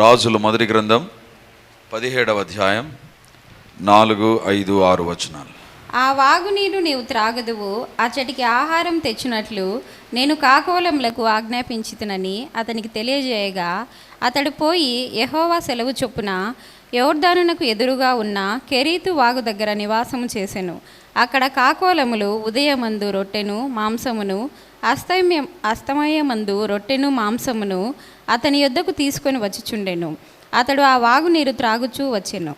రాజుల మొదటి గ్రంథం పదిహేడవ అధ్యాయం నాలుగు ఐదు ఆరు వచనాలు. ఆ వాగునీరు నీవు త్రాగదువు అచ్చటికి ఆహారం తెచ్చినట్లు నేను కాకోలంలకు ఆజ్ఞాపించితునని అతనికి తెలియజేయగా అతడు పోయి యహోవా సెలవు చొప్పున యోర్దానునకు ఎదురుగా ఉన్న కెరీతు వాగు దగ్గర నివాసము చేసెను. అక్కడ కాకోలములు ఉదయమందు రొట్టెను మాంసమును అస్తమయ అస్తమయమందు రొట్టెను మాంసమును అతని యొద్దకు తీసుకొని వచ్చుచుండెను. అతడు ఆ వాగు నీరు త్రాగుచూ వచ్చెను.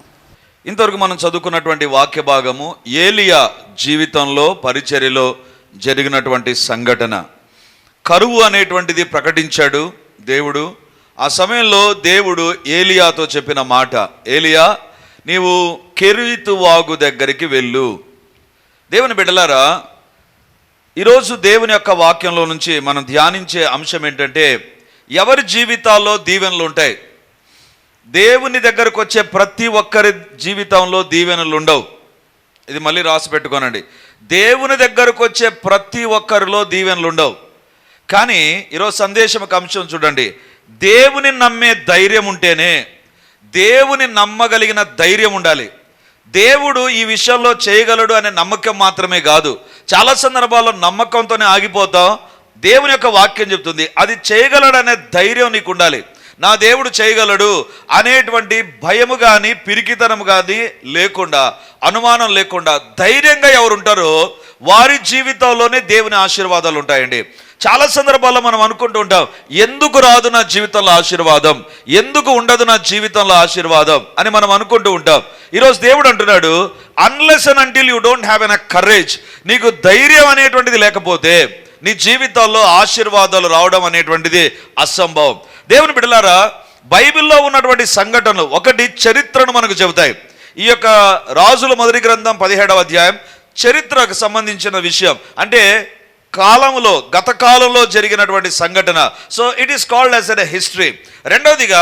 ఇంతవరకు మనం చదువుకున్నటువంటి వాక్య భాగము ఏలియా జీవితంలో పరిచర్యలో జరిగినటువంటి సంఘటన. కరువు అనేటువంటిది ప్రకటించాడు దేవుడు. ఆ సమయంలో దేవుడు ఏలియాతో చెప్పిన మాట ఏలియా నీవు కెరీతు వాగు దగ్గరికి వెళ్ళు. దేవుని బిడ్డలారా ఈరోజు దేవుని యొక్క వాక్యంలో నుంచి మనం ధ్యానించే అంశం ఏంటంటే ఎవరి జీవితాల్లో దీవెనలు ఉంటాయి? దేవుని దగ్గరకు వచ్చే ప్రతి ఒక్కరి జీవితంలో దీవెనలు ఉండవు. ఇది మళ్ళీ రాసి పెట్టుకోనండి. దేవుని దగ్గరకు వచ్చే ప్రతి ఒక్కరిలో దీవెనలు ఉండవు. కానీ ఈరోజు సందేశం ఒక అంశం చూడండి. దేవుని నమ్మే ధైర్యం ఉంటేనే దేవుని నమ్మగలిగిన ధైర్యం ఉండాలి. దేవుడు ఈ విషయంలో చేయగలడు అనే నమ్మకం మాత్రమే కాదు. చాలా సందర్భాల్లో నమ్మకంతోనే ఆగిపోతాం. దేవుని యొక్క వాక్యం చెప్తుంది అది చేయగలడనే ధైర్యం నీకు ఉండాలి నా దేవుడు చేయగలడు అనేటువంటి భయము కానీ పిరికితనము కానీ లేకుండా అనుమానం లేకుండా ధైర్యంగా ఎవరు ఉంటారో వారి జీవితంలోనే దేవుని ఆశీర్వాదాలు ఉంటాయండి. చాలా సందర్భాల్లో మనం అనుకుంటూ ఉంటాం ఎందుకు రాదు నా జీవితంలో ఆశీర్వాదం? ఎందుకు ఉండదు నా జీవితంలో ఆశీర్వాదం? అని మనం అనుకుంటూ ఉంటాం. ఈరోజు దేవుడు అంటున్నాడు unless and until you don't have an a courage నీకు ధైర్యం అనేటువంటిది లేకపోతే నీ జీవితాల్లో ఆశీర్వాదాలు రావడం అనేటువంటిది అసంభవం. దేవుని బిడ్డలారా బైబిల్లో ఉన్నటువంటి సంఘటనలు ఒకటి చరిత్రను మనకు చెబుతాయి. ఈ యొక్క రాజుల మొదటి గ్రంథం పదిహేడవ అధ్యాయం చరిత్రకు సంబంధించిన విషయం. అంటే కాలంలో గత కాలంలో జరిగినటువంటి సంఘటన. So it is called as a history రెండవదిగా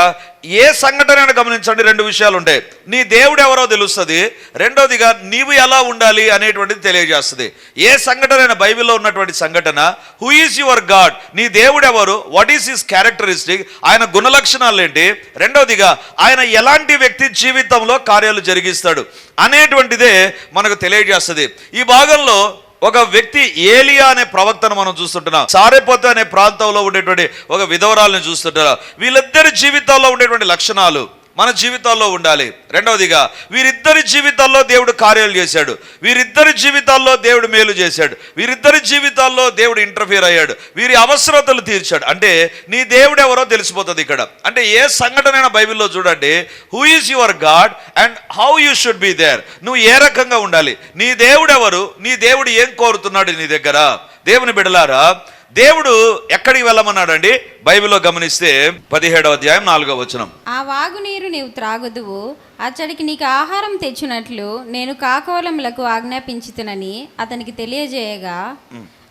ఏ సంఘటన గమనించండి? రెండు విషయాలు ఉంటాయి నీ దేవుడు ఎవరో తెలుస్తుంది. రెండవదిగా నీవు ఎలా ఉండాలి అనేటువంటిది తెలియజేస్తుంది. ఏ సంఘటన బైబిల్లో ఉన్నటువంటి సంఘటన హూ ఈజ్ యువర్ గాడ్ నీ దేవుడు ఎవరు? వాట్ ఈస్ హిస్ క్యారెక్టరిస్టిక్ ఆయన గుణలక్షణాలు ఏంటి రెండవదిగా ఆయన ఎలాంటి వ్యక్తి జీవితంలో కార్యాలు జరిగిస్తాడు? అనేటువంటిదే మనకు తెలియజేస్తుంది. ఈ భాగంలో ఒక వ్యక్తి ఏలియా అనే ప్రవక్తను మనం చూస్తుంటున్నాం. సారేపోత అనే ప్రాంతంలో ఉండేటువంటి ఒక విధవరాలను చూస్తుంటున్నాం. వీళ్ళిద్దరి జీవితాల్లో ఉండేటువంటి లక్షణాలు. మన జీవితాల్లో ఉండాలి. రెండవదిగా వీరిద్దరి జీవితాల్లో దేవుడు కార్యాలు చేశాడు. వీరిద్దరి జీవితాల్లో దేవుడు మేలు చేశాడు. వీరిద్దరి జీవితాల్లో దేవుడు ఇంటర్ఫియర్ అయ్యాడు. వీరి అవసరతలు తీర్చాడు. అంటే నీ దేవుడు ఎవరో తెలిసిపోతుంది ఇక్కడ. అంటే ఏ సంఘటన బైబిల్లో చూడండి who is your god and how you should be there నువ్వు ఏ రకంగా ఉండాలి? నీ దేవుడు ఎవరు? నీ దేవుడు ఏం కోరుతున్నాడు నీ దగ్గర? దేవుని బిడలారా దేవుడు ఎక్కడికి వెళ్ళమన్నాడండి? బైబిల్లో గమనిస్తే పదిహేడవ అధ్యాయం నాలుగవ వచనం. ఆ వాగునీరు నీవు త్రాగుదువు అచ్చడికి నీకు ఆహారం తెచ్చినట్లు నేను కాకోలములకు ఆజ్ఞాపించుతునని అతనికి తెలియజేయగా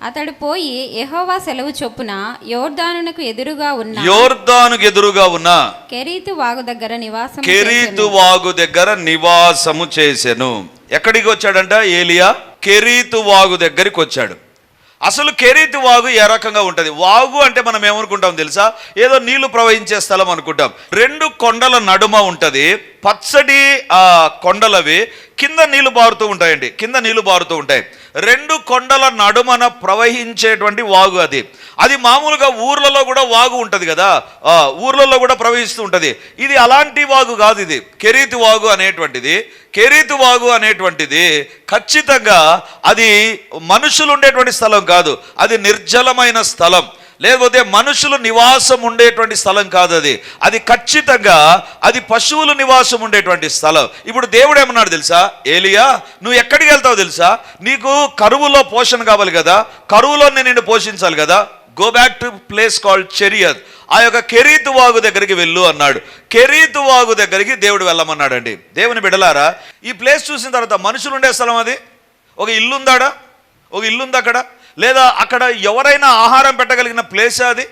అతడు పోయి యెహోవా సెలవు చొప్పున యోర్దానునకు ఎదురుగా ఉన్న యోర్దానుకు ఎదురుగా ఉన్న కెరీతు వాగు దగ్గర నివాసం కెరీతు వాగు దగ్గర నివాసము చేసెను. ఎక్కడికి వచ్చాడంట? ఏలియా కెరీతు వాగు దగ్గరికి వచ్చాడు. అసలు కెరీతు వాగు ఏ రకంగా ఉంటుంది? వాగు అంటే మనం ఏమనుకుంటాం తెలుసా? ఏదో నీళ్ళు ప్రవహించే స్థలం అనుకుంటాం. రెండు కొండల నడుమ ఉంటుంది. పచ్చడి కొండలవి కింద నీళ్ళు బారుతూ ఉంటాయండి. కింద నీళ్ళు బారుతూ ఉంటాయి. రెండు కొండల నడుమన ప్రవహించేటువంటి వాగు అది. అది మామూలుగా ఊర్లలో కూడా వాగు ఉంటుంది కదా. ఊర్లలో కూడా ప్రవహిస్తూ ఉంటుంది. ఇది అలాంటి వాగు కాదు ఇది. కెరీతి వాగు అనేటువంటిది. కెరీతు వాగు అనేటువంటిది ఖచ్చితంగా అది మనుషులు ఉండేటువంటి స్థలం కాదు. అది నిర్జలమైన స్థలం. లేకపోతే మనుషులు నివాసం ఉండేటువంటి స్థలం కాదు అది. అది ఖచ్చితంగా అది పశువులు నివాసం ఉండేటువంటి స్థలం. ఇప్పుడు దేవుడు ఏమన్నాడు తెలుసా? ఏలియా నువ్వు ఎక్కడికి వెళ్తావు తెలుసా? నీకు కరువులో పోషణ కావాలి కదా. కరువులో నేను నిన్ను పోషించాలి కదా. Go back to place called Cherith ఆ యొక్క కెరీతు వాగు దగ్గరికి వెళ్ళు అన్నాడు. కెరీతు వాగు దగ్గరికి దేవుడు వెళ్ళమన్నాడండి. దేవుని బిడలారా ఈ ప్లేస్ చూసిన తర్వాత మనుషులు ఉండే స్థలం అది? ఒక ఇల్లుందాడా? ఒక ఇల్లుంది అక్కడ? లేదా అక్కడ ఎవరైనా ఆహారం పెట్టగలిగిన ప్లేస్ అది?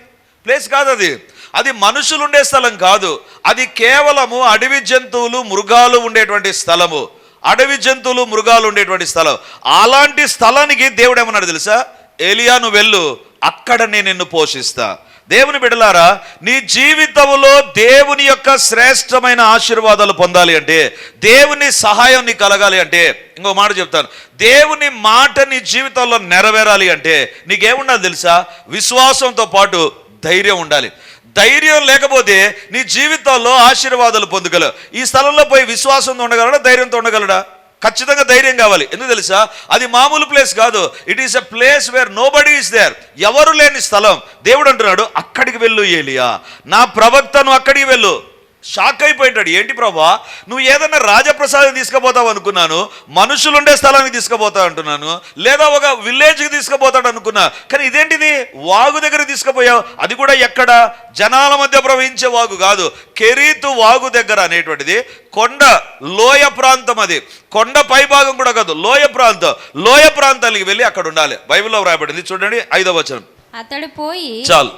ప్లేస్ కాదు అది. అది మనుషులు ఉండే స్థలం కాదు. అది కేవలము అడవి జంతువులు మృగాలు ఉండేటువంటి స్థలము. అడవి జంతువులు మృగాలు ఉండేటువంటి స్థలం. అలాంటి స్థలానికి దేవుడు ఏమన్నాడు తెలుసా? ఏలియాను వెళ్ళు. అక్కడ నేను నిన్ను పోషిస్తా. దేవుని బిడలారా నీ జీవితంలో దేవుని యొక్క శ్రేష్టమైన ఆశీర్వాదాలు పొందాలి అంటే దేవుని సహాయం నీ కలగాలి అంటే ఇంకో మాట చెప్తాను. దేవుని మాట నీ జీవితంలో నెరవేరాలి అంటే నీకేముండాలి తెలుసా? విశ్వాసంతో పాటు ధైర్యం ఉండాలి. ధైర్యం లేకపోతే నీ జీవితంలో ఆశీర్వాదాలు పొందగలవు. ఈ స్థలంలో పోయి విశ్వాసంతో ఉండగలడా? ధైర్యంతో ఉండగలడా? ఖచ్చితంగా ధైర్యం కావాలి. ఎందుకు తెలుసా? అది మామూలు ప్లేస్ కాదు. It is a place where nobody is there ఎవరు లేని స్థలం. దేవుడు అంటున్నాడు అక్కడికి వెళ్ళు ఏలియా. నా ప్రవక్తను అక్కడికి వెళ్ళు. షాక్ అయిపోయింటాడు. ఏంటి ప్రభా? నువ్వు ఏదైనా రాజప్రసాదం తీసుకుపోతావు అనుకున్నాను మనుషులుండే స్థలానికి తీసుకుపోతావు అంటున్నాను లేదా ఒక విలేజ్కి తీసుకుపోతాడు అనుకున్నా. కానీ ఇదేంటిది? వాగు దగ్గర తీసుకుపోయావు. అది కూడా ఎక్కడ? జనాల మధ్య ప్రవహించే వాగు కాదు. కెరీతు వాగు దగ్గర అనేటువంటిది. కొండ లోయ ప్రాంతం అది. కొండ పై భాగం కూడా కాదు. లోయ ప్రాంతం. లోయ ప్రాంతానికి వెళ్ళి అక్కడ ఉండాలి. బైబిల్లో వ్రాయబడింది. చూడండి ఐదవ వచనం. అతడు పోయి చాలు.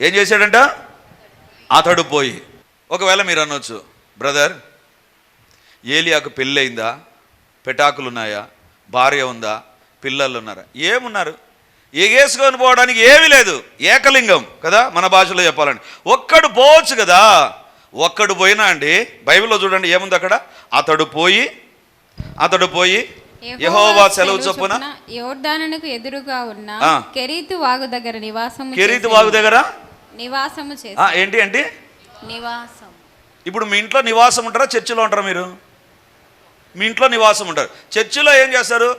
ఏం చేశాడంట? అతడు పోయి ఒకవేళ మీరు అనొచ్చు బ్రదర్ ఏలియాకు పెళ్ళయిందా? పెటాకులు ఉన్నాయా భార్య ఉందా? పిల్లలు ఉన్నారా ఏమున్నారు ఎగేసుకొని పోవడానికి ఏమీ లేదు. ఏకలింగం కదా మన భాషలో చెప్పాలండి ఒక్కడు పోవచ్చు కదా. ఒక్కడు పోయినా అండి బైబిల్లో చూడండి ఏముంది అక్కడ? అతడు పోయి అతడు పోయి యెహోవా సెలవు చొప్పున ఎదురుగా ఉన్న. కెరీతు వాగు దగ్గర నివాసము కెరీతు. వాగు దగ్గర? నివాసము ఏంటి ఏంటి? నివాసం. ఇప్పుడు మీ ఇంట్లో నివాసం ఉంటారా? చర్చిలో ఉంటారా మీరు? మీ ఇంట్లో నివాసం ఉంటారు. చర్చిలో ఏం చేస్తారు?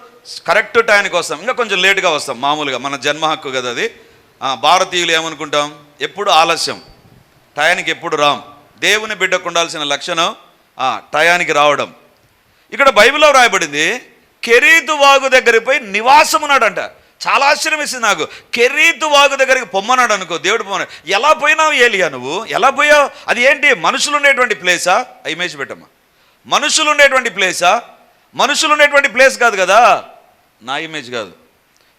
కరెక్ట్ టైంకి వస్తాం ఇంకా కొంచెం లేటుగా వస్తాం మామూలుగా. మన జన్మ హక్కు కదా అది. భారతీయులు ఏమనుకుంటాం? ఎప్పుడు ఆలస్యం. టయానికి ఎప్పుడు రాం. దేవుని బిడ్డకు ఉండాల్సిన లక్షణం టయానికి రావడం. ఇక్కడ బైబిల్లో రాయబడింది కెరీతు వాగు దగ్గరికి పోయి నివాసం ఉన్నాడంట చాలా ఆశ్చర్యం వేసింది నాకు. కెరీతు వాగు దగ్గరికి పొమ్మన్నాడు అనుకో దేవుడు పొమ్మన్నాడు. ఎలా పోయినావు ఏలియా నువ్వు? ఎలా పోయావు? అది ఏంటి? మనుషులు ఉండేటువంటి ప్లేసా? ఆ ఇమేజ్ పెట్టమ్మా. మనుషులు ఉండేటువంటి ప్లేసా? మనుషులు ఉండేటువంటి ప్లేస్ కాదు కదా? నా ఇమేజ్ కాదు.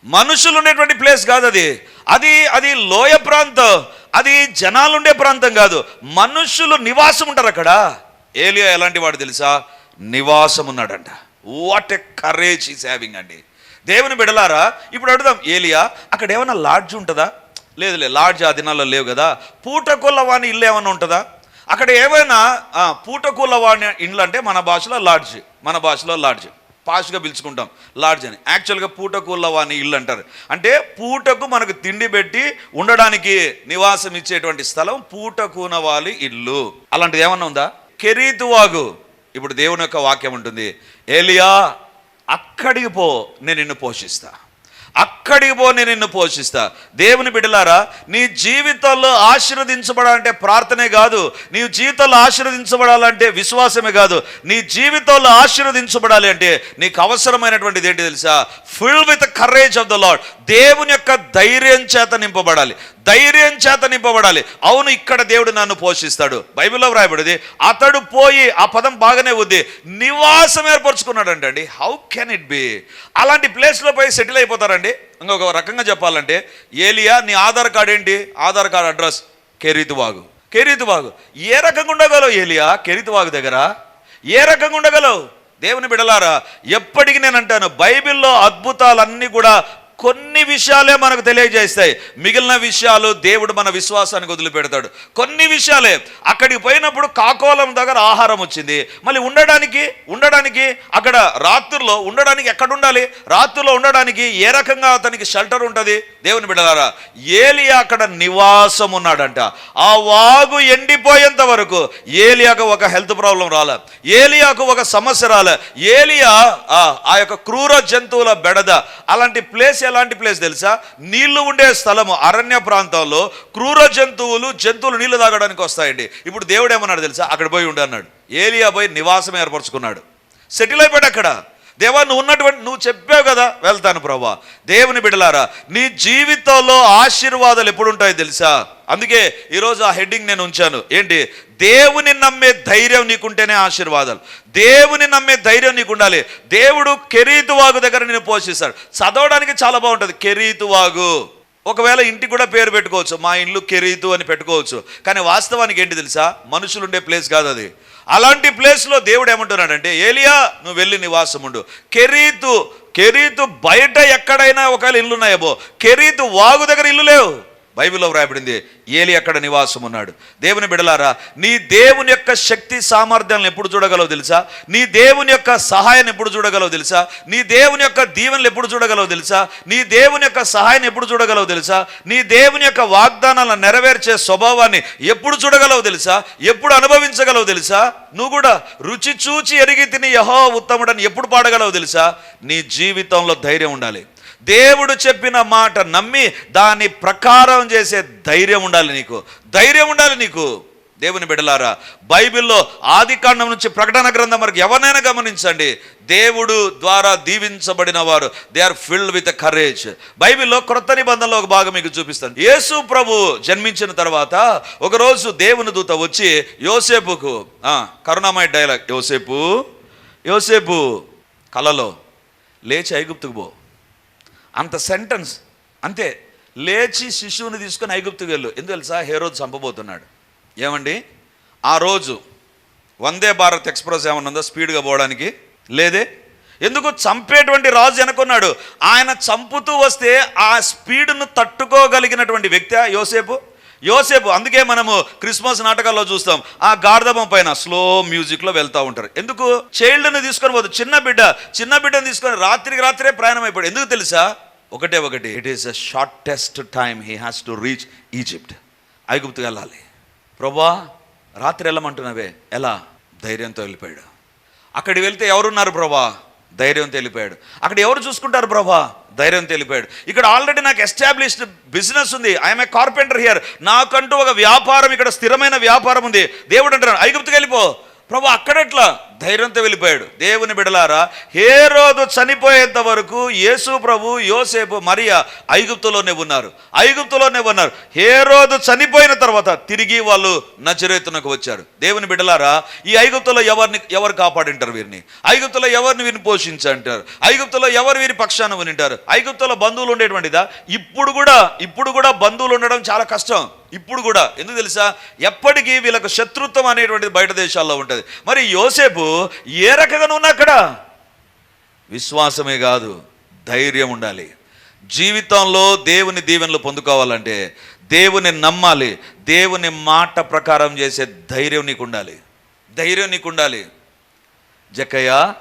మనుషులు ఉండేటువంటి ప్లేస్ కాదు అది. అది అది లోయ ప్రాంతం. అది జనాలు ఉండే ప్రాంతం కాదు. మనుషులు నివాసం ఉంటారు అక్కడ. ఏలియా ఎలాంటి వాడు తెలుసా? నివాసం ఉన్నాడంట what a courage is having అండి. దేవుని బిడలారా ఇప్పుడు అడుగుదాం ఏలియా అక్కడ ఏమైనా లాడ్జ్ ఉంటుందా? లేదులే లాడ్జ్ ఆ దినాల్లో లేవు కదా. పూటకొల్ల వాని ఇల్లు ఏమైనా ఉంటుందా? అక్కడ ఏమైనా ఆ, పూటకూల ఇండ్లు అంటే మన భాషలో లాడ్జ్ మన భాషలో లాడ్జ్. పాష్గా పిలుచుకుంటాం లాడ్జ్ అని. యాక్చువల్గా పూటకూల వాని ఇల్లు అంటారు. అంటే పూటకు మనకు తిండి పెట్టి ఉండడానికి నివాసం ఇచ్చేటువంటి స్థలం పూటకూన వాలి ఇల్లు. అలాంటిది ఏమన్నా ఉందా? కెరీతు వాగు ఇప్పుడు దేవుని యొక్క వాక్యం ఉంటుంది. ఏలియా అక్కడికి పో నేను నిన్ను పోషిస్తా. అక్కడికి పో నేను నిన్ను పోషిస్తా. దేవుని బిడలారా నీ జీవితంలో ఆశీర్వదించబడాలంటే ప్రార్థనే కాదు. నీ జీవితంలో ఆశీర్వదించబడాలంటే విశ్వాసమే కాదు. నీ జీవితంలో ఆశీర్వదించబడాలి అంటే నీకు అవసరమైనటువంటిది ఏంటి తెలుసా? Full with courage of the lord దేవుని యొక్క ధైర్యం చేత నింపబడాలి. ధైర్యం చేత నింపబడాలి. అవును ఇక్కడ దేవుడు నన్ను పోషిస్తాడు. బైబిల్లో వ్రాయబడింది అతడు పోయి ఆ పదం బాగానే ఉంది. నివాసం ఏర్పరచుకున్నాడంటండి హౌ కెన్ ఇట్ బి అలాంటి ప్లేస్లో పోయి సెటిల్ అయిపోతారండి. ఇంకొక రకంగా చెప్పాలంటే ఏలియా నీ ఆధార్ కార్డ్ ఏంటి? ఆధార్ కార్డ్ అడ్రస్ కెరీతువాగు. కెరీతువాగు. ఏ రకంగా ఉండగలవు ఏలియా? కెరీతువాగు దగ్గర. ఏ రకంగా ఉండగలవు? దేవుని బిడలారా ఎప్పటికీ నేను అంటాను బైబిల్లో అద్భుతాలన్నీ కూడా కొన్ని విషయాలే మనకు తెలియజేస్తాయి. మిగిలిన విషయాలు దేవుడు మన విశ్వాసానికి వదిలిపెడతాడు. కొన్ని విషయాలే అక్కడికి పోయినప్పుడు కాకోలం దగ్గర ఆహారం వచ్చింది. మళ్ళీ ఉండడానికి ఉండడానికి అక్కడ రాత్రుల్లో ఉండడానికి ఎక్కడ ఉండాలి? రాత్రుల్లో ఉండడానికి ఏ రకంగా అతనికి షెల్టర్ ఉంటుంది? దేవుని బిడ్డలారా ఏలియా అక్కడ నివాసం ఉన్నాడంట. ఆ వాగు ఎండిపోయేంత వరకు ఏలియాకు ఒక హెల్త్ ప్రాబ్లం రాలే. ఏలియాకు ఒక సమస్య రాలే. ఏలియా ఆ, ఆ యొక్క క్రూర జంతువుల బెడద అలాంటి ప్లేస్ ఎలాంటి ప్లేస్ తెలుసా? నీళ్ళు ఉండే స్థలము అరణ్య ప్రాంతంలో క్రూర జంతువులు జంతువులు నీళ్ళు తాగడానికి వస్తాయండి. ఇప్పుడు దేవుడు ఏమన్నాడు తెలుసా? అక్కడ పోయి ఉండన్నాడు ఏలియా పోయి నివాసం ఏర్పరచుకున్నాడు. సెటిల్ అయిపోయాడు అక్కడ. దేవా నువ్వు ఉన్నటువంటి నువ్వు చెప్పావు కదా వెళ్తాను ప్రభా దేవుని బిడలారా నీ జీవితంలో ఆశీర్వాదాలు ఎప్పుడు ఉంటాయో తెలుసా? అందుకే ఈరోజు ఆ హెడ్డింగ్ నేను ఉంచాను. ఏంటి? దేవుని నమ్మే ధైర్యం నీకుంటేనే ఆశీర్వాదాలు. దేవుని నమ్మే ధైర్యం నీకు ఉండాలి దేవుడు కెరీతు వాగు దగ్గర నేను పోషిస్తాడు. చదవడానికి చాలా బాగుంటుంది. కెరీతు వాగు ఒకవేళ ఇంటికి కూడా పేరు పెట్టుకోవచ్చు మా ఇల్లు కెరీతు అని పెట్టుకోవచ్చు. కానీ వాస్తవానికి ఏంటి తెలుసా? మనుషులు ఉండే ప్లేస్ కాదు అది. అలాంటి ప్లేస్లో దేవుడు ఏమంటున్నాడంటే ఏలియా నువ్వు వెళ్ళి నివాసం ఉండు. కెరీతు కెరీతు బయట ఎక్కడైనా ఒకవేళ ఇల్లు కెరీతు వాగు దగ్గర ఇల్లు లేవు. బైబిల్లో వ్రాయబడింది ఏలి అక్కడ నివాసం ఉన్నాడు దేవుని బిడలారా నీ దేవుని యొక్క శక్తి సామర్థ్యాలను ఎప్పుడు చూడగలవు తెలుసా? నీ దేవుని యొక్క సహాయాన్ని ఎప్పుడు చూడగలవు తెలుసా? నీ దేవుని యొక్క దీవెనలు ఎప్పుడు చూడగలవు తెలుసా? నీ దేవుని యొక్క సహాయాన్ని ఎప్పుడు చూడగలవు తెలుసా? నీ దేవుని యొక్క వాగ్దానాలను నెరవేర్చే స్వభావాన్ని ఎప్పుడు చూడగలవు తెలుసా? ఎప్పుడు అనుభవించగలవు తెలుసా? నువ్వు కూడా రుచి చూచి ఎరిగి తిని యహో ఉత్తముడని ఎప్పుడు పాడగలవు తెలుసా? నీ జీవితంలో ధైర్యం ఉండాలి. దేవుడు చెప్పిన మాట నమ్మి దాని ప్రకారం చేసే ధైర్యం ఉండాలి నీకు. ధైర్యం ఉండాలి నీకు. దేవుని బిడలారా బైబిల్లో ఆది కాండం నుంచి ప్రకటన గ్రంథం వరకు ఎవరినైనా గమనించండి. దేవుడు ద్వారా దీవించబడిన వారు they are filled with courage బైబిల్లో క్రొత్త నిబంధనలో ఒక భాగం మీకు చూపిస్తాను. యేసు ప్రభు జన్మించిన తర్వాత ఒకరోజు దేవుని దూత వచ్చి యోసేపుకు కరుణామయ డైలాగ్ యోసేపు యోసేపు కలలో లేచి ఐగుప్తుకు పో. అంత సెంటెన్స్ అంతే లేచి శిశువుని తీసుకొని ఐగుప్తు వెళ్ళు. ఎందుకు తెలుసా? హేరోజు చంపబోతున్నాడు. ఏమండి? ఆ రోజు వందే భారత్ ఎక్స్ప్రెస్ ఏమన్నా ఉందా? స్పీడ్గా పోవడానికి. లేదే? ఎందుకు? చంపేటువంటి రాజు అనుకున్నాడు ఆయన చంపుతూ వస్తే ఆ స్పీడ్ను తట్టుకోగలిగినటువంటి వ్యక్తి యోసేపు. యోసేపు అందుకే మనము క్రిస్మస్ నాటకాల్లో చూస్తాం. ఆ గార్ధబం పైన స్లో మ్యూజిక్లో వెళ్తూ ఉంటారు. ఎందుకు? చైల్డ్ని తీసుకొని పోదు. చిన్న బిడ్డ చిన్న బిడ్డను తీసుకొని రాత్రికి రాత్రే ప్రయాణం అయిపోయాడు. ఎందుకు తెలుసా? ఒకటే ఒకటి. It is a shortest time he has to reach Egypt ఐగుప్తుకు వెళ్ళాలి. ప్రభా రాత్రి వెళ్ళమంటున్నావే. ఎలా? ధైర్యంతో వెళ్ళిపోయాడు. అక్కడికి వెళ్తే ఎవరున్నారు ప్రభా? ధైర్యం తెలిపాడు అక్కడ ఎవరు చూసుకుంటారు ప్రభా? ధైర్యం తెలిపాడు ఇక్కడ ఆల్రెడీ నాకు ఎస్టాబ్లిష్డ్ బిజినెస్ ఉంది. ఐఎమ్ ఏ కార్పెంటర్ హియర్ నాకంటూ ఒక వ్యాపారం ఇక్కడ స్థిరమైన వ్యాపారం ఉంది. దేవుడు అంటారు ఐగుప్తుకి వెళ్ళిపో. ప్రభా అక్కడెట్లా ధైర్యంతో వెళ్ళిపోయాడు. దేవుని బిడలారా ఏ రోజు చనిపోయేంత వరకు యేసు ప్రభు యోసేపు మరియా ఐగుప్తులోనే ఉన్నారు. ఐగుప్తులోనే ఉన్నారు. ఏ రోజు చనిపోయిన తర్వాత తిరిగి వాళ్ళు నచరేతునకు వచ్చారు. దేవుని బిడలారా ఈ ఐగుప్తులో ఎవరిని ఎవరు కాపాడింటారు వీరిని? ఐగుప్తులో ఎవరిని వీరిని పోషించంటారు? ఐగుప్తులో ఎవరు వీరి పక్షాన వినింటారు ఐగుప్తులో బంధువులు ఉండేటువంటిదా? ఇప్పుడు కూడా ఇప్పుడు కూడా బంధువులు ఉండడం చాలా కష్టం. ఇప్పుడు కూడా. ఎందుకు తెలుసా? ఎప్పటికీ వీళ్ళకు శత్రుత్వం అనేటువంటిది బయట దేశాల్లో ఉంటుంది. మరి యోసేపు ఏ రకంగా ఉన్నా అక్కడ. విశ్వాసమే కాదు ధైర్యం ఉండాలి. జీవితంలో దేవుని దీవెనలు పొందుకోవాలంటే దేవుని నమ్మాలి. దేవుని మాట ప్రకారం చేసే ధైర్యం నీకు ఉండాలి ధైర్యం నీకు ఉండాలి జక్కయ్య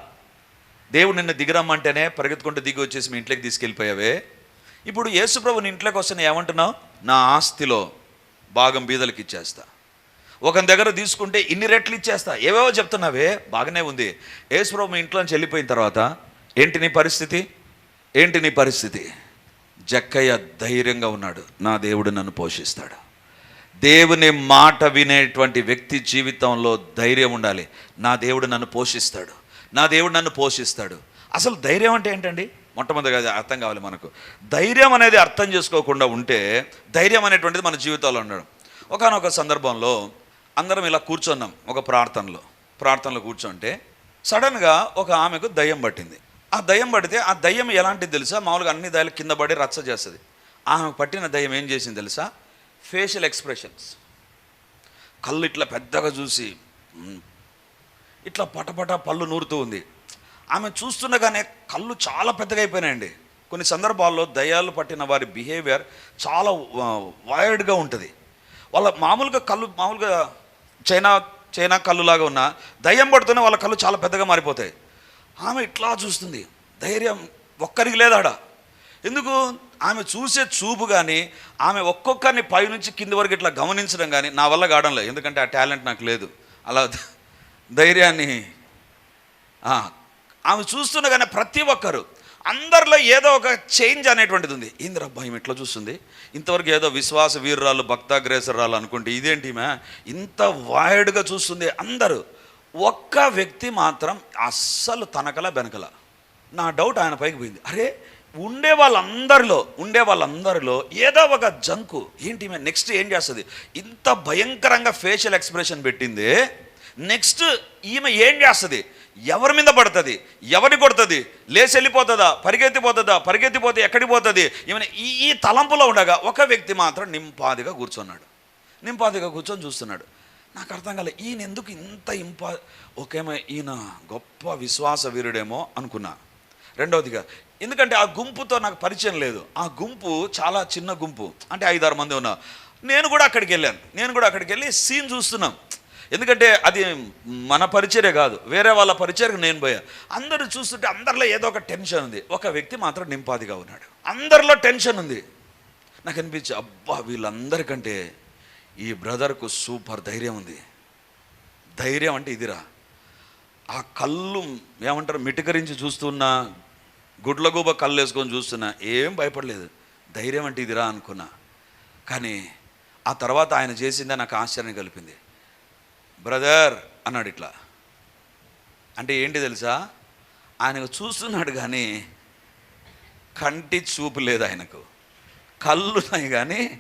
దేవుడు నిన్ను దిగిరమ్మంటేనే పరిగెత్తుకుంటూ దిగి వచ్చేసి మీ ఇంట్లోకి తీసుకెళ్ళిపోయావే. ఇప్పుడు యేసుప్రభు నీ ఇంట్లోకి వస్తే ఏమంటున్నావు నా ఆస్తిలో భాగం బీదలకు ఇచ్చేస్తా. ఒక దగ్గర తీసుకుంటే ఇన్ని రెట్లు ఇచ్చేస్తా. ఏవేవో చెప్తున్నావే? బాగానే ఉంది. యేసుప్రభు మీ ఇంట్లోంచి వెళ్ళిపోయిన తర్వాత ఏంటి నీ పరిస్థితి? ఏంటి నీ పరిస్థితి? జక్కయ్య ధైర్యంగా ఉన్నాడు. నా దేవుడు నన్ను పోషిస్తాడు. దేవుని మాట వినేటువంటి వ్యక్తి జీవితంలో ధైర్యం ఉండాలి. నా దేవుడు నన్ను పోషిస్తాడు. నా దేవుడు నన్ను పోషిస్తాడు. అసలు ధైర్యం అంటే ఏంటండి? మొట్టమొదటిగా అది అర్థం కావాలి మనకు. ధైర్యం అనేది అర్థం చేసుకోకుండా ఉంటే ధైర్యం అనేటువంటిది మన జీవితాల్లో ఉండడం. ఒకనొక సందర్భంలో అందరం ఇలా కూర్చున్నాం ఒక ప్రార్థనలో. ప్రార్థనలో కూర్చుంటే సడన్గా ఒక ఆమెకు దయ్యం పట్టింది. ఆ దయ్యం పడితే ఆ దయ్యం ఎలాంటిది తెలుసా? మామూలుగా అన్ని దయ్యాలు కింద పడి రచ్చ చేస్తుంది. ఆమె పట్టిన దయ్యం ఏం చేసింది తెలుసా? Facial expressions. కళ్ళు ఇట్లా పెద్దగా చూసి ఇట్లా పటపట పళ్ళు నూరుతూ ఉంది. ఆమె చూస్తుండగానే కళ్ళు చాలా పెద్దగా అయిపోయినాయండి. కొన్ని సందర్భాల్లో దయ్యాలు పట్టిన వారి బిహేవియర్ చాలా వైర్డ్గా ఉంటుంది. వాళ్ళ మామూలుగా కళ్ళు మామూలుగా చైనా చైనా కళ్ళులాగా ఉన్న దయ్యం పడుతున్న వాళ్ళ కళ్ళు చాలా పెద్దగా మారిపోతాయి. ఆమె ఇట్లా చూస్తుంది. ధైర్యం ఒక్కరికి లేదాడ ఎందుకు? ఆమె చూసే చూపు కానీ ఆమె ఒక్కొక్కరిని పైనుంచి కింది వరకు ఇట్లా గమనించడం కానీ నా వల్ల కావడం లేదు. ఎందుకంటే ఆ టాలెంట్ నాకు లేదు. అలా ధైర్యాన్ని ఆమె చూస్తుండగానే ప్రతి ఒక్కరు అందరిలో ఏదో ఒక చేంజ్ అనేటువంటిది ఉంది. ఏందిరా భయం ఇట్లా చూస్తుంది? ఇంతవరకు ఏదో విశ్వాస వీరురాలు భక్తాగ్రేసరాలు అనుకుంటే ఇదేంటి మే ఇంత వాయిడ్గా చూస్తుంది అందరూ. ఒక్క వ్యక్తి మాత్రం అస్సలు తనకల బెనకల నా డౌట్ ఆయన పైకి పోయింది. అరే ఉండే వాళ్ళందరిలో ఉండే వాళ్ళందరిలో ఏదో ఒక జంకు ఏంటి నెక్స్ట్ ఏం చేస్తుంది? ఇంత భయంకరంగా ఫేషియల్ ఎక్స్ప్రెషన్ పెట్టింది నెక్స్ట్ ఈమె ఏం చేస్తుంది? ఎవరి మీద పడుతుంది? ఎవరిని కొడుతుంది? లేచి వెళ్ళిపోతుందా? పరిగెత్తిపోతుందా? పరిగెత్తిపోతే ఎక్కడికి పోతుంది? ఏమైనా ఈ ఈ తలంపులో ఉండగా ఒక వ్యక్తి మాత్రం నింపాదిగా కూర్చున్నాడు. నింపాదిగా కూర్చొని చూస్తున్నాడు. నాకు అర్థం కాలే ఈయన ఎందుకు ఇంత ఇంపా ఒకేమో ఈయన గొప్ప విశ్వాస వీరుడేమో అనుకున్నా. రెండవదిగా ఎందుకంటే ఆ గుంపుతో నాకు పరిచయం లేదు. ఆ గుంపు చాలా చిన్న గుంపు. అంటే ఐదారు మంది ఉన్నారు. నేను కూడా అక్కడికి వెళ్ళాను. నేను కూడా అక్కడికి వెళ్ళి సీన్ చూస్తున్నాం. ఎందుకంటే అది మన పరిచర్య కాదు. వేరే వాళ్ళ పరిచర్యకు నేను పోయా. అందరూ చూస్తుంటే అందరిలో ఏదో ఒక టెన్షన్ ఉంది. ఒక వ్యక్తి మాత్రం నింపాదిగా ఉన్నాడు. అందరిలో టెన్షన్ ఉంది. నాకు అనిపించి అబ్బా వీళ్ళందరికంటే ఈ బ్రదర్కు సూపర్ ధైర్యం ఉంది. ధైర్యం అంటే ఇదిరా. ఆ కళ్ళు ఏమంటారు మిటికరించి చూస్తున్నా గుడ్లగూబ కళ్ళు వేసుకొని చూస్తున్నా ఏం భయపడలేదు. ధైర్యం అంటే ఇదిరా అనుకున్నా. కానీ ఆ తర్వాత ఆయన చేసిందే నాకు ఆశ్చర్యం కలిపింది. బ్రదర్ అన్నాడు ఇట్లా. అంటే ఏంటి తెలుసా? ఆయనకు చూస్తున్నాడు కానీ కంటి చూపు లేదు ఆయనకు. కళ్ళున్నాయి కానీ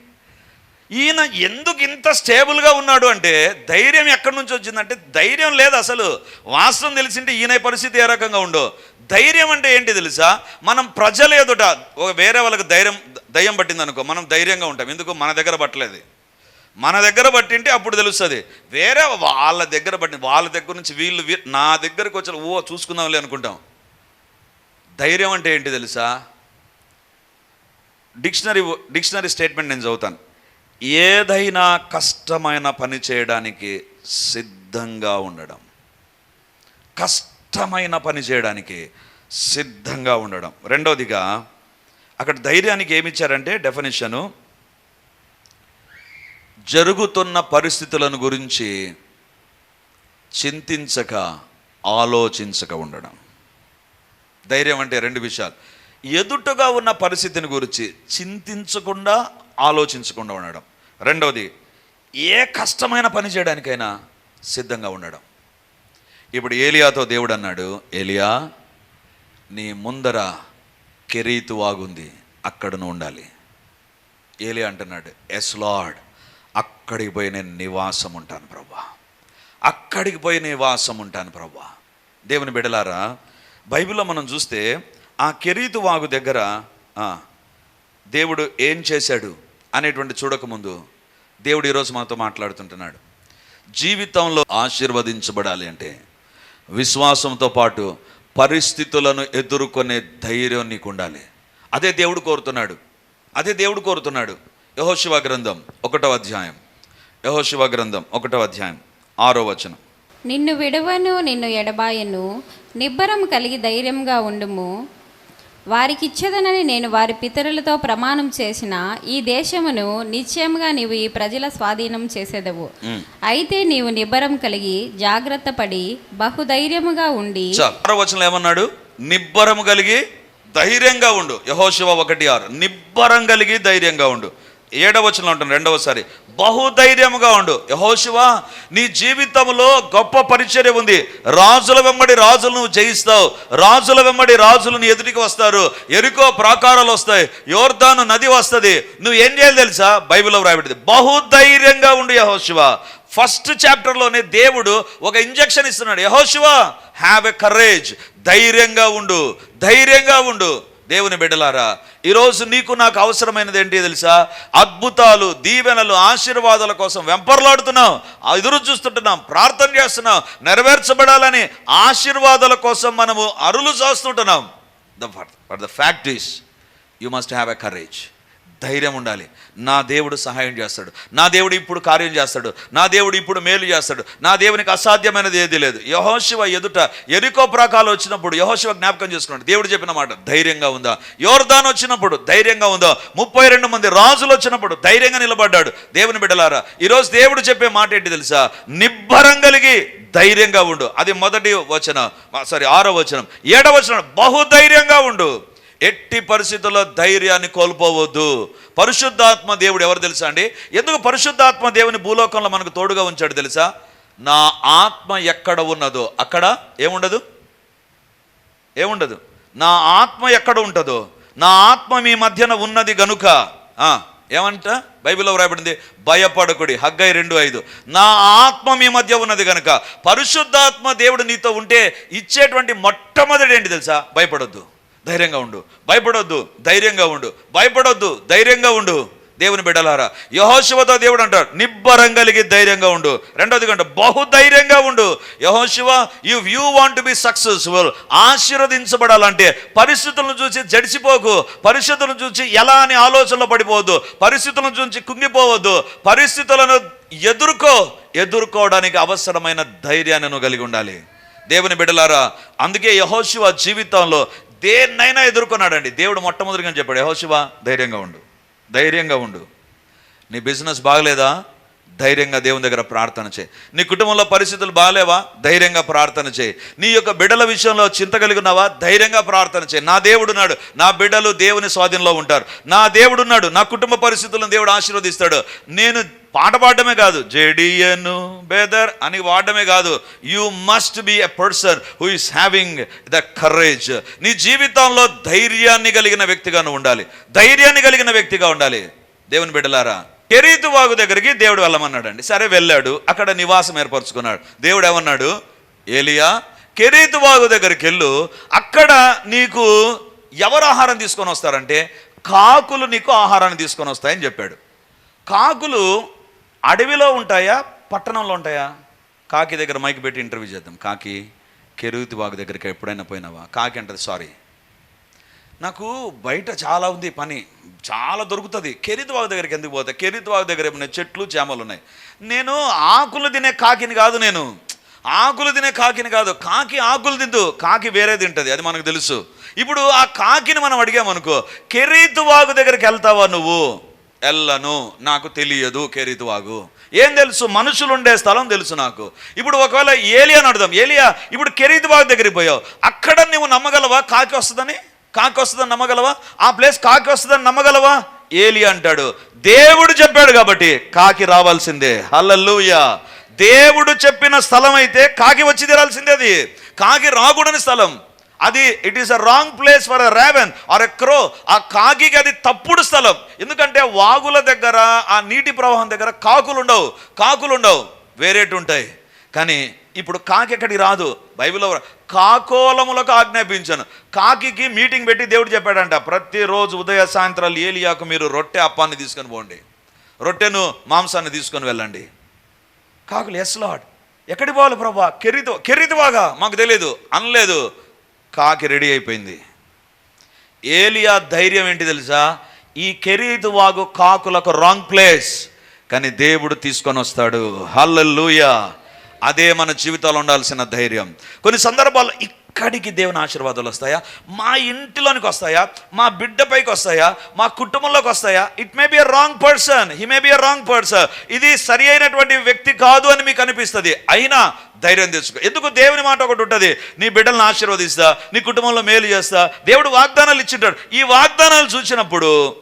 ఈయన ఎందుకు ఇంత స్టేబుల్గా ఉన్నాడు అంటే ధైర్యం ఎక్కడి నుంచి వచ్చిందంటే ధైర్యం లేదు అసలు. వాస్తవం తెలిసింటే ఈయన పరిస్థితి ఏ రకంగా ఉండో ధైర్యం అంటే ఏంటి తెలుసా? మనం ప్రజలు ఎదుట ఒక వేరే వాళ్ళకి ధైర్యం దయ్యం పట్టిందనుకో మనం ధైర్యంగా ఉంటాం. ఎందుకు? మన దగ్గర పట్టలేదు. మన దగ్గర పట్టింటే అప్పుడు తెలుస్తుంది. వేరే వాళ్ళ దగ్గర పట్టింది వాళ్ళ దగ్గర నుంచి వీళ్ళు నా దగ్గరకు వచ్చి ఓ చూసుకుందాంలే అనుకుంటాం. ధైర్యం అంటే ఏంటి తెలుసా? డిక్షనరీ డిక్షనరీ స్టేట్మెంట్ నేను చదువుతాను. ఏదైనా కష్టమైన పని చేయడానికి సిద్ధంగా ఉండడం. కష్టమైన పని చేయడానికి సిద్ధంగా ఉండడం. రెండవదిగా అక్కడ ధైర్యానికి ఏమి ఇచ్చారంటే డెఫినేషను జరుగుతున్న పరిస్థితులను గురించి చింతించక ఆలోచించక ఉండడం. ధైర్యం అంటే రెండు విషయాలు. ఎదుటగా ఉన్న పరిస్థితిని గురించి చింతించకుండా ఆలోచించకుండా ఉండడం. రెండవది ఏ కష్టమైన పని చేయడానికైనా సిద్ధంగా ఉండడం. ఇప్పుడు ఏలియాతో దేవుడు అన్నాడు ఏలియా నీ ముందర కెరీతు వాగుంది అక్కడ ఉండాలి. ఏలియా అంటున్నాడు ఎస్ లార్డ్. అక్కడికి పోయి నేను నివాసం ఉంటాను ప్రభా అక్కడికి పోయి నివాసం ఉంటాను ప్రభా దేవుని బిడలారా బైబిల్లో మనం చూస్తే ఆ కెరీతు వాగు దగ్గర దేవుడు ఏం చేశాడు అనేటువంటి చూడకముందు దేవుడు ఈరోజు మాతో మాట్లాడుతుంటున్నాడు. జీవితంలో ఆశీర్వదించబడాలి అంటే విశ్వాసంతో పాటు పరిస్థితులను ఎదుర్కొనే ధైర్యం నీకు ఉండాలి అదే దేవుడు కోరుతున్నాడు. అదే దేవుడు కోరుతున్నాడు. యహోశివ గ్రంథం ఒకటో అధ్యాయం. యహోశివ గ్రంథం ఒకటో అధ్యాయం ఆరో వచనం. నిన్ను విడవను నిన్ను ఎడబాయను నిబ్బరం కలిగి ధైర్యంగా ఉండుము. వారికిచ్చదనని నేను వారి పితరులతో ప్రమాణం చేసిన ఈ దేశమును నిశ్చయముగా నీవు ఈ ప్రజల స్వాధీనం చేసేదవు. అయితే నీవు నిబ్బరం కలిగి జాగ్రత్త పడి బహుధైర్యముగా ఉండి వచనం ఏమన్నాడు? నిబ్బరం కలిగి ధైర్యంగా ఉండు. యహోశివ ఒకటి ఆరు. నిబ్బరం కలిగి ధైర్యంగా ఉండు. ఏడవచనంలో వచనం రెండవసారి. బహుధైర్యముగా ఉండు. యహోశివ నీ జీవితంలో గొప్ప పరిచర్య ఉంది. రాజుల వెంబడి రాజులు నువ్వు జయిస్తావు. రాజుల వెంబడి రాజులు నీ ఎదుటికి వస్తారు. ఎరుకో ప్రాకారాలు వస్తాయి. యోర్దాను నది వస్తుంది. నువ్వు ఏం చేయాలి తెలుసా? బైబిల్లో వ్రాయబడింది. బహుధైర్యంగా ఉండు యహోశివ ఫస్ట్ చాప్టర్లోనే దేవుడు ఒక ఇంజెక్షన్ ఇస్తున్నాడు. యహోశివ హ్యావ్ ఎ కరేజ్ ధైర్యంగా ఉండు. ధైర్యంగా ఉండు. దేవుని బిడ్డలారా ఈరోజు నీకు నాకు అవసరమైనది ఏంటి తెలుసా? అద్భుతాలు దీవెనలు ఆశీర్వాదాల కోసం వెంపర్లాడుతున్నాం ఎదురు చూస్తుంటున్నాం ప్రార్థన చేస్తున్నాం నెరవేర్చబడాలని ఆశీర్వాదాల కోసం మనము అరులు చేస్తుంటున్నాం. The for the fact is you must have a courage ధైర్యం ఉండాలి. నా దేవుడు సహాయం చేస్తాడు. నా దేవుడు ఇప్పుడు కార్యం చేస్తాడు. నా దేవుడు ఇప్పుడు మేలు చేస్తాడు. నా దేవునికి అసాధ్యమైనది ఏది లేదు. యహోశివ ఎదుట ఎరికో ప్రాకాలు వచ్చినప్పుడు యహోశివ జ్ఞాపకం చేసుకున్నాడు. దేవుడు చెప్పిన మాట ధైర్యంగా ఉందా? యోర్దాన్ వచ్చినప్పుడు ధైర్యంగా ఉందా? ముప్పై రెండు మంది రాజులు వచ్చినప్పుడు ధైర్యంగా నిలబడ్డాడు. దేవుని బిడ్డలారా ఈరోజు దేవుడు చెప్పే మాట ఏంటి తెలుసా? నిబ్బరం కలిగి ధైర్యంగా ఉండు. అది మొదటి వచనం. సారీ ఆరో వచనం. ఏడవ వచనం. బహుధైర్యంగా ఉండు. ఎట్టి పరిస్థితుల్లో ధైర్యాన్ని కోల్పోవద్దు. పరిశుద్ధాత్మ దేవుడు ఎవరు తెలుసా అండి? ఎందుకు పరిశుద్ధాత్మ దేవుని భూలోకంలో మనకు తోడుగా ఉంచాడు తెలుసా? నా ఆత్మ ఎక్కడ ఉన్నదో. అక్కడ ఏముండదు? ఏముండదు? నా ఆత్మ ఎక్కడ ఉంటుందో. నా ఆత్మ మీ మధ్యన ఉన్నది గనుక. ఏమంట? బైబిల్లో వ్రాయబడింది భయపడకుడి. హగ్గై రెండు ఐదు. నా ఆత్మ మీ మధ్య ఉన్నది కనుక పరిశుద్ధాత్మ దేవుడు నీతో ఉంటే ఇచ్చేటువంటి మొట్టమొదటి ఏంటి తెలుసా? భయపడొద్దు. ధైర్యంగా ఉండు. భయపడొద్దు ధైర్యంగా ఉండు. భయపడొద్దు ధైర్యంగా ఉండు. దేవుని బిడ్డలారా యహోశివతో దేవుడు అంటారు నిబ్బరం కలిగి ధైర్యంగా ఉండు. రెండోది కంటే బహు ధైర్యంగా ఉండు యహోశివ you you want be successful ఆశీర్వదించబడాలంటే పరిస్థితులను చూసి జడిసిపోకు. పరిస్థితులను చూసి ఎలా అని ఆలోచనలో పడిపోవద్దు. పరిస్థితులను చూసి కుంగిపోవద్దు. పరిస్థితులను ఎదుర్కో. ఎదుర్కోవడానికి అవసరమైన ధైర్యాన్ని నువ్వు కలిగి ఉండాలి. దేవుని బిడ్డలారా అందుకే యహోశివ జీవితంలో దేన్నైనా ఎదుర్కొన్నాడండి. దేవుడు మొట్టమొదటిగా చెప్పాడు? యహోశివ ధైర్యంగా ఉండు. ధైర్యంగా ఉండు. నీ బిజినెస్ బాగలేదా? ధైర్యంగా దేవుని దగ్గర ప్రార్థన చేయి. నీ కుటుంబంలో పరిస్థితులు బాగాలేవా ధైర్యంగా ప్రార్థన చేయి. నీ యొక్క బిడ్డల విషయంలో చింత కలిగి ఉన్నావా? ధైర్యంగా ప్రార్థన చేయి. నా దేవుడున్నాడు నా బిడ్డలు దేవుని స్వాధీనంలో ఉంటారు. నా దేవుడున్నాడు నా కుటుంబ పరిస్థితులను దేవుడు ఆశీర్వదిస్తాడు. నేను పాట పాడడమే కాదు. జేడియను బెదర్ అని వాడడమే కాదు. You must be a person who is having the courage నీ జీవితంలో ధైర్యాన్ని కలిగిన వ్యక్తిగా నువ్వు ఉండాలి. ధైర్యాన్ని కలిగిన వ్యక్తిగా ఉండాలి. దేవుని బిడ్డలారా కెరీతు వాగు దగ్గరికి దేవుడు వెళ్ళమన్నాడండి. సరే వెళ్ళాడు. అక్కడ నివాసం ఏర్పరచుకున్నాడు. దేవుడు ఏమన్నాడు? ఏలియా కెరీతు వాగు దగ్గరికి వెళ్ళు. అక్కడ నీకు ఎవరు ఆహారం తీసుకొని వస్తారంటే కాకులు నీకు ఆహారాన్ని తీసుకొని వస్తాయని చెప్పాడు. కాకులు అడవిలో ఉంటాయా? పట్టణంలో ఉంటాయా? కాకి దగ్గర మైక్ పెట్టి ఇంటర్వ్యూ చేద్దాం. కాకి కెరీతు వాగు దగ్గరికి ఎప్పుడైనా పోయినావా? కాకి అంటది సారీ. నాకు బయట చాలా ఉంది పని. చాలా దొరుకుతుంది. కెరీత్ వాగు దగ్గరికి ఎందుకు పోతా? కెరీత్ వాగు దగ్గర ఏమైనా చెట్లు చేమలు ఉన్నాయి? నేను ఆకులు తినే కాకిని కాదు నేను. ఆకులు తినే కాకిని కాదు. కాకి ఆకులు తిందు. కాకి వేరే తింటది. అది మనకు తెలుసు. ఇప్పుడు ఆ కాకిని మనం అడిగామనుకో కెరీతు వాగు దగ్గరికి వెళ్తావా నువ్వు? ఎల్లను నాకు తెలియదు కెరీతు వాగు ఏం తెలుసు? మనుషులు ఉండే స్థలం తెలుసు నాకు. ఇప్పుడు ఒకవేళ ఏలియా అని అడుదాం ఏలియా ఇప్పుడు కెరీతు వాగు దగ్గరికి పోయావు. అక్కడ నువ్వు నమ్మగలవా? కాకి వస్తుందని? కాకి వస్తుందని నమ్మగలవా? ఆ ప్లేస్ కాకి వస్తుందని నమ్మగలవా? ఏలి అంటాడు. దేవుడు చెప్పాడు కాబట్టి కాకి రావాల్సిందే. హల్లెలూయా. దేవుడు చెప్పిన స్థలం అయితే కాకి వచ్చి తీరాల్సిందే అది. కాకి రాకూడని స్థలం. అది it is a wrong place for a raven or a crow ఆ కాకికి అది తప్పుడు స్థలం. ఎందుకంటే వాగుల దగ్గర ఆ నీటి ప్రవాహం దగ్గర కాకులు ఉండవు. కాకులు ఉండవు. వేరేటి ఉంటాయి కానీ ఇప్పుడు కాకి ఎక్కడికి రాదు? బైబిల్లో కాకోలములకు ఆజ్ఞాపించాను. కాకికి మీటింగ్ పెట్టి దేవుడు చెప్పాడంట ప్రతిరోజు ఉదయ సాయంత్రాలు ఏలియాకు మీరు రొట్టె అప్పాన్ని తీసుకొని పోండి. రొట్టెను మాంసాన్ని తీసుకొని వెళ్ళండి. కాకులు ఎస్ లాడ్ ఎక్కడి పోవాలి ప్రభా? కెరీతో కెరీతువాగా మాకు తెలియదు అనలేదు. కాకి రెడీ అయిపోయింది. ఏలియా ధైర్యం ఏంటి తెలుసా? ఈ కెరీదు వాగు కాకులకు రాంగ్ ప్లేస్ కానీ దేవుడు తీసుకొని వస్తాడు. హల్లెలూయా. అదే మన జీవితాలు ఉండాల్సిన ధైర్యం. కొన్ని సందర్భాల్లో ఇక్కడికి దేవుని ఆశీర్వాదాలు వస్తాయా? మా ఇంటిలోనికి వస్తాయా? మా బిడ్డపైకి వస్తాయా? మా కుటుంబంలోకి వస్తాయా? It may be a wrong person he may be a wrong person ఇది సరి అయినటువంటి వ్యక్తి కాదు అని మీకు అనిపిస్తుంది. అయినా ధైర్యం తెచ్చుకో. ఎందుకు దేవుని మాట ఒకటి ఉంటుంది? నీ బిడ్డలను ఆశీర్వదిస్తా నీ కుటుంబంలో మేలు చేస్తా. దేవుడు వాగ్దానాలు ఇచ్చింటాడు. ఈ వాగ్దానాలు చూసినప్పుడు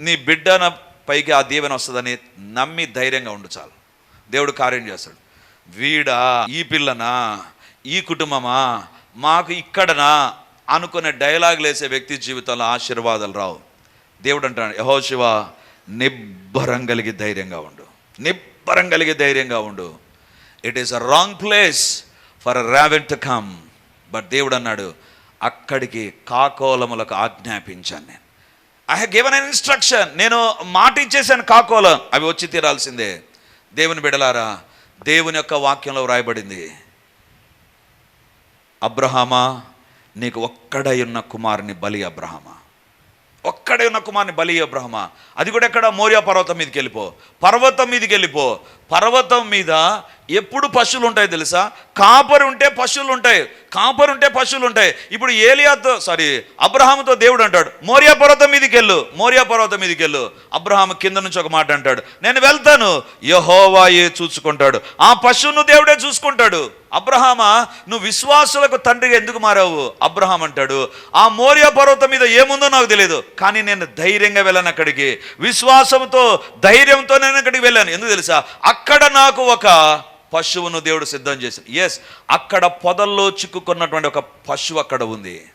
నీ బిడ్డన పైకి ఆ దీవెన వస్తుందని నమ్మి ధైర్యంగా ఉండు చాలు. దేవుడు కార్యం చేస్తాడు. వీడా ఈ పిల్లనా? ఈ కుటుంబమా? మాకు ఇక్కడనా అనుకునే డైలాగులు వేసే వ్యక్తి జీవితంలో ఆశీర్వాదాలు రావు. దేవుడు అంటాడు యహోశివ నిబ్బరం కలిగి ధైర్యంగా ఉండు. నిబ్బరం కలిగి ధైర్యంగా ఉండు. It is a wrong place for raven to come but దేవుడు అన్నాడు అక్కడికి కాకోలములకు ఆజ్ఞాపించాను నేను. I have given an instruction నేను మాట ఇచ్చేసాను కాకోలం. అవి వచ్చి తీరాల్సిందే. దేవుని బిడలారా దేవుని యొక్క వాక్యంలో వ్రాయబడింది. అబ్రహామా నీకు ఒక్కడై ఉన్న కుమారుని బలి అబ్రహమా? ఒక్కడే ఉన్న కుమారుని బలి అబ్రహమా? అది కూడా ఎక్కడ? మోరియా పర్వతం మీదకి వెళ్ళిపో. పర్వతం మీదకి వెళ్ళిపో. పర్వతం మీద ఎప్పుడు పశువులు ఉంటాయి తెలుసా? కాపరు ఉంటే పశువులు ఉంటాయి. కాపరు ఉంటే పశువులు ఉంటాయి. ఇప్పుడు ఏలియాతో సారీ అబ్రహాముతో దేవుడు అంటాడు మోరియా పర్వతం మీదకి వెళ్ళు మోరియా పర్వతం మీదకి వెళ్ళు. అబ్రహాము కింద నుంచి ఒక మాట అంటాడు నేను వెళ్తాను. యహోవాయే చూసుకుంటాడు. ఆ పశువును దేవుడే చూసుకుంటాడు. అబ్రహామా నువ్వు విశ్వాసులకు తండ్రిగా ఎందుకు మారావు? అబ్రహాం అంటాడు ఆ మోరియా పర్వతం మీద ఏముందో నాకు తెలియదు. కానీ నేను ధైర్యంగా వెళ్ళాను అక్కడికి. విశ్వాసంతో ధైర్యంతో నేను అక్కడికి వెళ్ళాను. ఎందుకు తెలుసా? అక్కడ నాకు ఒక పశువును దేవుడు సిద్ధం చేశాడు. ఎస్ అక్కడ పొదల్లో చిక్కుకున్నటువంటి ఒక పశువు అక్కడ ఉంది.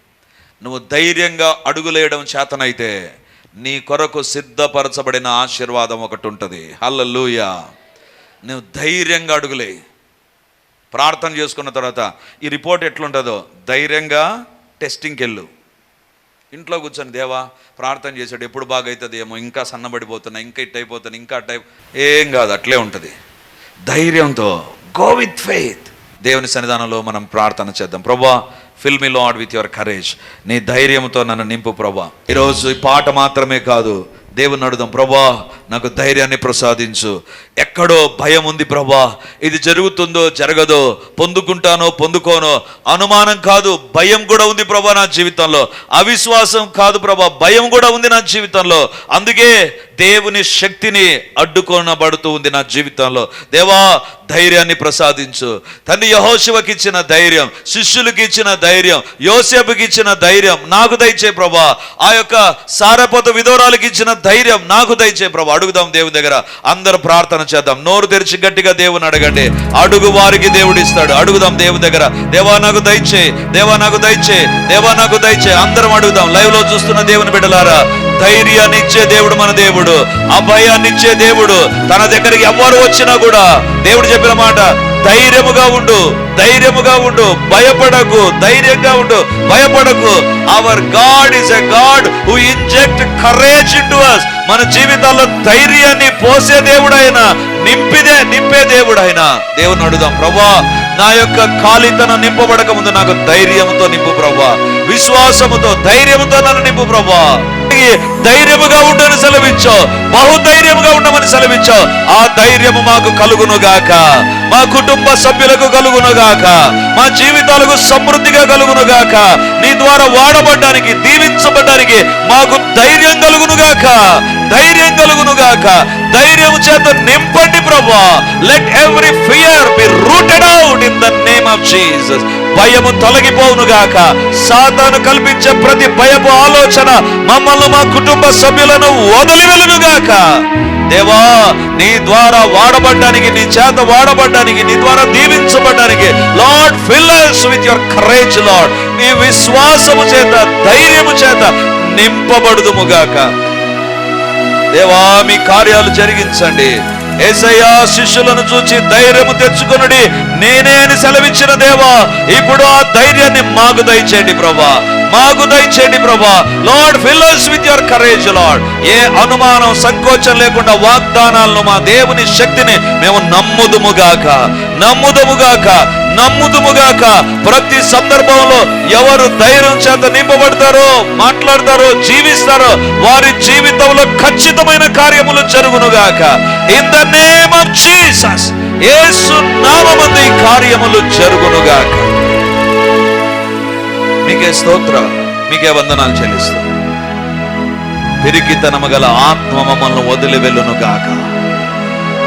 నువ్వు ధైర్యంగా అడుగులేయడం చేతనైతే నీ కొరకు సిద్ధపరచబడిన ఆశీర్వాదం ఒకటి ఉంటుంది. హల్లూయ నువ్వు ధైర్యంగా అడుగులే ప్రార్థన చేసుకున్న తర్వాత ఈ రిపోర్ట్ ఎట్లుంటుందో? ధైర్యంగా టెస్టింగ్కి వెళ్ళు ఇంట్లో కూర్చొని దేవా ప్రార్థన చేశాడు ఎప్పుడు బాగవుతుంది ఏమో ఇంకా సన్నబడిపోతున్నా ఇంకా ఇట్ అయిపోతున్నా ఇంకా అట్ ఏం కాదు అట్లే ఉంటుంది. ధైర్యంతో గో విత్ ఫెయిత్ దేవుని సన్నిధానంలో మనం ప్రార్థన చేద్దాం. ప్రభా fill me lord with your courage నీ ధైర్యంతో నన్ను నింపు ప్రభా. ఈరోజు ఈ పాట మాత్రమే కాదు దేవుని అడుదాం ప్రభా నాకు ధైర్యాన్ని ప్రసాదించు. ఎక్కడో భయం ఉంది ప్రభా. ఇది జరుగుతుందో జరగదో పొందుకుంటానో పొందుకోనో అనుమానం కాదు భయం కూడా ఉంది ప్రభా నా జీవితంలో. అవిశ్వాసం కాదు ప్రభా భయం కూడా ఉంది నా జీవితంలో. అందుకే దేవుని శక్తిని అడ్డుకొనబడుతూ ఉంది నా జీవితంలో. దేవా ధైర్యాన్ని ప్రసాదించు. తండ్రి యహోశివకి ఇచ్చిన ధైర్యం శిష్యులకి ఇచ్చిన ధైర్యం యోసేపుకి ఇచ్చిన ధైర్యం నాకు దయచే ప్రభా. ఆ యొక్క సారపోత విధోరాలకి ఇచ్చిన ధైర్యం నాకు దయచే ప్రభా. అడుగుదాం దేవుని దగ్గర. అందరూ ప్రార్థన చేద్దాం. నోరు తెరిచి గట్టిగా దేవుని అడగండి. అడుగు వారికి దేవుడు ఇస్తాడు. అడుగుదాం దేవుని దగ్గర. దేవా నాకు దయచే. దేవా నాకు దయచే. దేవా నాకు దయచే. అందరం అడుగుదాం. లైవ్లో చూస్తున్న దేవుని బిడ్డలారా ధైర్యాన్ని ఇచ్చే దేవుడు మన దేవుడు. అభయాన్ని ఇచ్చే దేవుడు. తన దగ్గరికి ఎవరు వచ్చినా కూడా దేవుడు చెప్పిన మాట ధైర్యముగా ఉండు ధైర్యముగా ఉండు భయపడకు ధైర్యంగా ఉండు భయపడకు. Our god is a god who inject courage to us మన జీవితాల్లో ధైర్యాన్ని పోసే దేవుడు నింపిదే నింపే దేవుడు ఆయన దేవుని అడుగుదాం. ప్రభా నా యొక్క ఖాళీతనం నింపబడక ముందు నాకు ధైర్యంతో నింపు ప్రవ్వా. విశ్వాసముతో ధైర్యముతో నన్ను నింపు ప్రవ్వా. ధైర్యముగా ఉండని సెలవిచ్చో బహుధైర్యముగా ఉండమని సెలవిచ్చో ఆ ధైర్యము మాకు కలుగును గాక మా కుటుంబ సభ్యులకు కలుగును గాక మా జీవితాలకు సమృద్ధిగా కలుగును గాక నీ ద్వారా వాడబడ్డానికి దీవించబడ్డానికి మాకు ధైర్యం కలుగును గాక ధైర్యం కలుగును గాక ధైర్యం చేత నింపండి ప్రభా. Let every fear be rooted out in the name of Jesus భయము తొలగిపోవును గాక సాతాను కల్పించే ప్రతి భయపు ఆలోచన మమ్మల్ని మా కుటుంబ సభ్యులను వదిలి వెళ్ళును గాక దేవా నీ ద్వారా వాడబడ్డానికి నీ చేత వాడబడ్డానికి నీ ద్వారా దీవించబడ్డానికి lord fill us with your courage lord నీ విశ్వాసము చేత ధైర్యము చేత నింపబడుదుము గాక దేవా మీ కార్యాలు జరిగించండి. ఏసయ్యా శిష్యులను చూచి ధైర్యము తెచ్చుకొనుడి. నేనే అని సెలవిచ్చిన దేవా ఇప్పుడు ఆ ధైర్యాన్ని మాకు దయచేయండి ప్రభా మాకు దయచేయండి ప్రభా lord fill us with your courage lord. ఏ అనుమానం సంకోచం లేకుండా వాగ్దానాలను మా దేవుని శక్తిని మేము నమ్ముదుముగాక నమ్ముదుముగాక నమ్ముదుముగాక. ప్రతి సందర్భంలో ఎవరు ధైర్యం చేత నింపబడతారో మాట్లాడతారో జీవిస్తారో వారి జీవితంలో ఖచ్చితమైన కార్యములు జరుగునుగాక. In the name of Jesus ఏసు నామమందు కార్యములు జరుగునుగాక. మీకే స్తోత్ర మీకే వందనాలు చెల్లిస్తూ పిరికితనము గల ఆత్మ మమ్మల్ని వదిలి వెళ్ళును గాక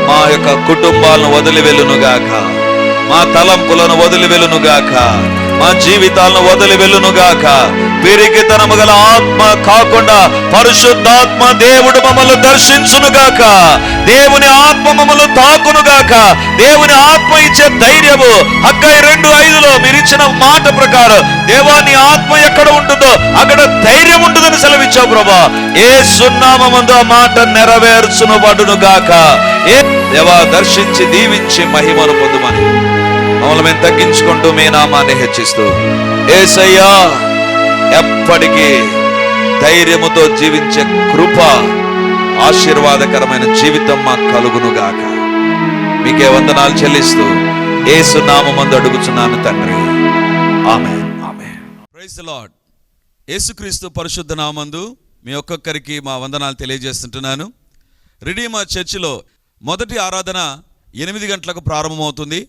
మా యొక్క కుటుంబాలను వదిలి వెళ్ళును గాక మా తలంపులను వదిలి వెలునుగాక. గాక మా జీవితాలను వదిలి వెళ్ళును గాక. పిరికితనము గల ఆత్మ కాకుండా పరిశుద్ధాత్మ దేవుడు మమ్మల్ని దర్శించును గాక. దేవుని ఆత్మ మమ్మల్ని తాకును గాక. దేవుని ఆత్మ ఇచ్చే ధైర్యము హక్కై రెండు ఐదులో మీరు ఇచ్చిన మాట ప్రకారం దేవాని ఆత్మ ఎక్కడ ఉంటుందో అక్కడ ధైర్యం ఉంటుందని సెలవిచ్చావు ప్రభా. ఏ సున్నామందు ఆ మాట నెరవేర్చును పడును గాక. ఏ దేవా దర్శించి దీవించి మహిమను పొందుమని. మమ్మల్ని మేము తగ్గించుకుంటూ మీ నామాన్ని హెచ్చిస్తూ ఏసయ్యా ఎప్పటికీ ధైర్యముతో జీవించే కృప ఆశీర్వాదకరమైన జీవితం మాకు కలుగునుగాక. మీకే వందనాలు చెల్లిస్తూ ఏసు నామందు అడుగుచున్నాను తండ్రి. ఆమె ఆమె ప్రైజ్ లార్డ్ యేసుక్రీస్తు పరిశుద్ధ నామందు మీ ఒక్కొక్కరికి మా వందనాలు తెలియజేస్తుంటున్నాను. రిడీమా చర్చిలో మొదటి ఆరాధన ఎనిమిది గంటలకు ప్రారంభమవుతుంది.